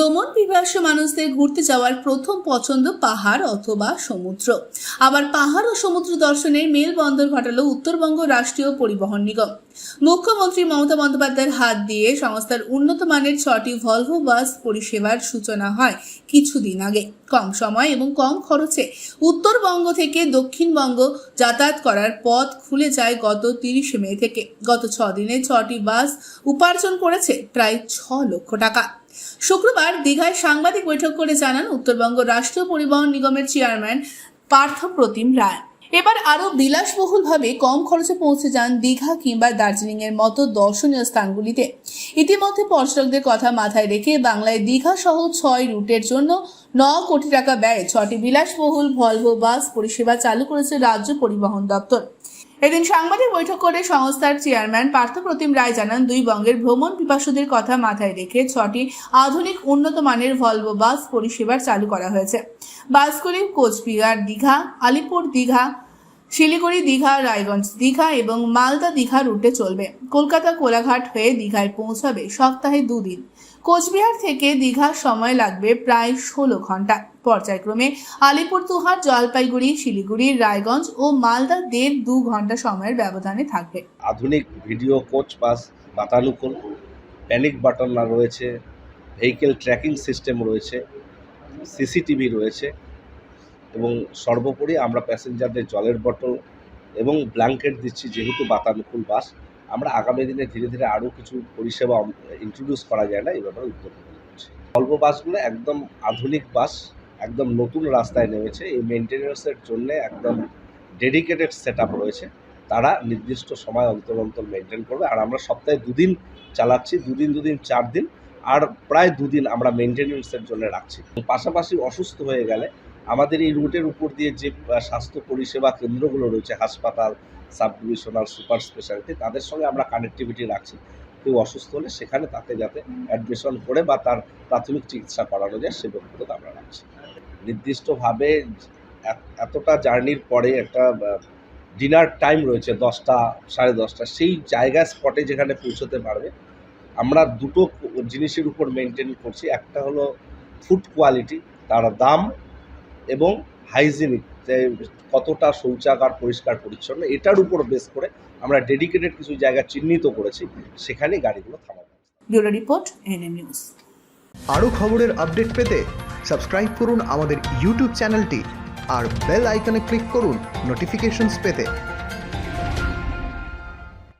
ভ্রমণ পিপাসু মানুষদের ঘুরতে যাওয়ার প্রথম পছন্দ পাহাড় অথবা সমুদ্র। আবার পাহাড় ও সমুদ্র দর্শনের মেলবন্দর ঘটালো উত্তরবঙ্গ রাষ্ট্রীয় পরিবহন নিগম। মুখ্যমন্ত্রী মমতা বন্দ্যোপাধ্যায়ের হাত দিয়ে সংস্থার উন্নত মানের ছটি ভলভো বাস পরিষেবার সূচনা হয় কিছুদিন আগে। কম সময় এবং কম খরচে উত্তরবঙ্গ থেকে দক্ষিণবঙ্গ যাতায়াত করার পথ খুলে যায় গত তিরিশে মে থেকে। গত ছ দিনে ছটি বাস উপার্জন করেছে প্রায় ছ লক্ষ টাকা। শুক্রবার দীঘায় সাংবাদিক বৈঠক করে জানান উত্তরবঙ্গ রাষ্ট্রীয় পরিবহন নিগমের চেয়ারম্যান পার্থ প্রতিম রায়। এবার আরও বিলাসবহুলভাবে কম খরচে পৌঁছে যান দীঘা কিংবা দার্জিলিং এর মতো দর্শনীয় স্থানগুলিতে। ইতিমধ্যে পর্যটকদের কথা মাথায় রেখে বাংলায় দীঘা সহ ছয় রুটের জন্য ন কোটি টাকা ব্যয়ে ছটি বিলাসবহুল ভলভো বাস পরিষেবা চালু করেছে রাজ্য পরিবহন দপ্তর। এদিন সাংবাদিক বৈঠক করে সংস্থার চেয়ারম্যান পার্থপ্রতিম রায় জানান, দুই বঙ্গের ভ্রমণ পিপাসুদের কথা মাথায় রেখে ছটি আধুনিক উন্নত মানের ভলভো বাস পরিষেবার চালু করা হয়েছে। বাসগুলি কোচবিহার, দীঘা, আলিপুর, দীঘা শিলিগুড়ি, দীঘা, রায়গঞ্জ, দীঘা এবং মালদা দীঘা রুটে চলবে। কলকাতা কোলাঘাট হয়ে দীঘায় পৌঁছাবে সপ্তাহে দুদিন। কোচবিহার থেকে দীঘার সময় লাগবে প্রায় ষোলো ঘণ্টা। পর্যায়ক্রমে আলিপুরদুয়ার, জলপাইগুড়ি, শিলিগুড়ি, রায়গঞ্জ ও মালদা দেড় দু ঘণ্টা সময়ের ব্যবধানে থাকবে। আধুনিক ভিডিও কোচ বাস বাতানুকূল প্যানিক বাটন রয়েছে। ভেহিকেল ট্র্যাকিং সিস্টেম রয়েছে। সিসিটিভি রয়েছে। এবং সর্বোপরি আমরা প্যাসেঞ্জারদের জলের বটল এবং ব্ল্যাঙ্কেট দিচ্ছি, যেহেতু বাতানুকূল বাস, আমরা আগামী দিনে ধীরে ধীরে আরও কিছু পরিষেবা ইন্ট্রোডিউস করা যায় না, এই ব্যাপারে উদ্যোগ করছি ভলভো বাসগুলো একদম আধুনিক বাস, একদম নতুন রাস্তায় নেমেছে, এই মেনটেন্যান্সের জন্য একদম ডেডিকেটেড সেট রয়েছে। তারা নির্দিষ্ট সময় অন্তর অন্তর মেনটেন করবে, আর আমরা সপ্তাহে দুদিন চালাচ্ছি, দুদিন দুদিন, চার দিন, আর প্রায় দুদিন আমরা মেনটেন্যান্সের জন্য রাখছি। পাশাপাশি অসুস্থ হয়ে গেলে আমাদের এই রুটের উপর দিয়ে যে স্বাস্থ্য পরিষেবা কেন্দ্রগুলো রয়েছে, হাসপাতাল সাব ডিভিশনাল সুপার স্পেশালিটি, তাদের সঙ্গে আমরা কানেক্টিভিটি রাখছি। কেউ অসুস্থ হলে সেখানে তাকে যাতে অ্যাডমিশন করে বা তার প্রাথমিক চিকিৎসা করানো যায়, সে ব্যবস্থা আমরা রাখছি। নির্দিষ্টভাবে এতটা জার্নির পরে একটা ডিনার টাইম রয়েছে দশটা, সাড়ে দশটা, সেই জায়গা স্পটে যেখানে পৌঁছতে পারবে, আমরা দুটো জিনিসের উপর মেনটেন করছি। একটা হলো ফুড কোয়ালিটি তার দাম এবং হাইজিনিক যে কতটা শৌচাগার পরিষ্কার পরিচ্ছন্ন এটার উপর বেস করে আমরা ডেডিকেটেড কিছু জায়গা চিহ্নিত করেছি সেখানে গাড়িগুলো থামাবো ব্যুরো রিপোর্ট এনএম নিউজ। আরও খবরের আপডেট পেতে সাবস্ক্রাইব করুন আমাদের ইউটিউব চ্যানেলটি আর বেল আইকনে ক্লিক করুন নোটিফিকেশনস পেতে।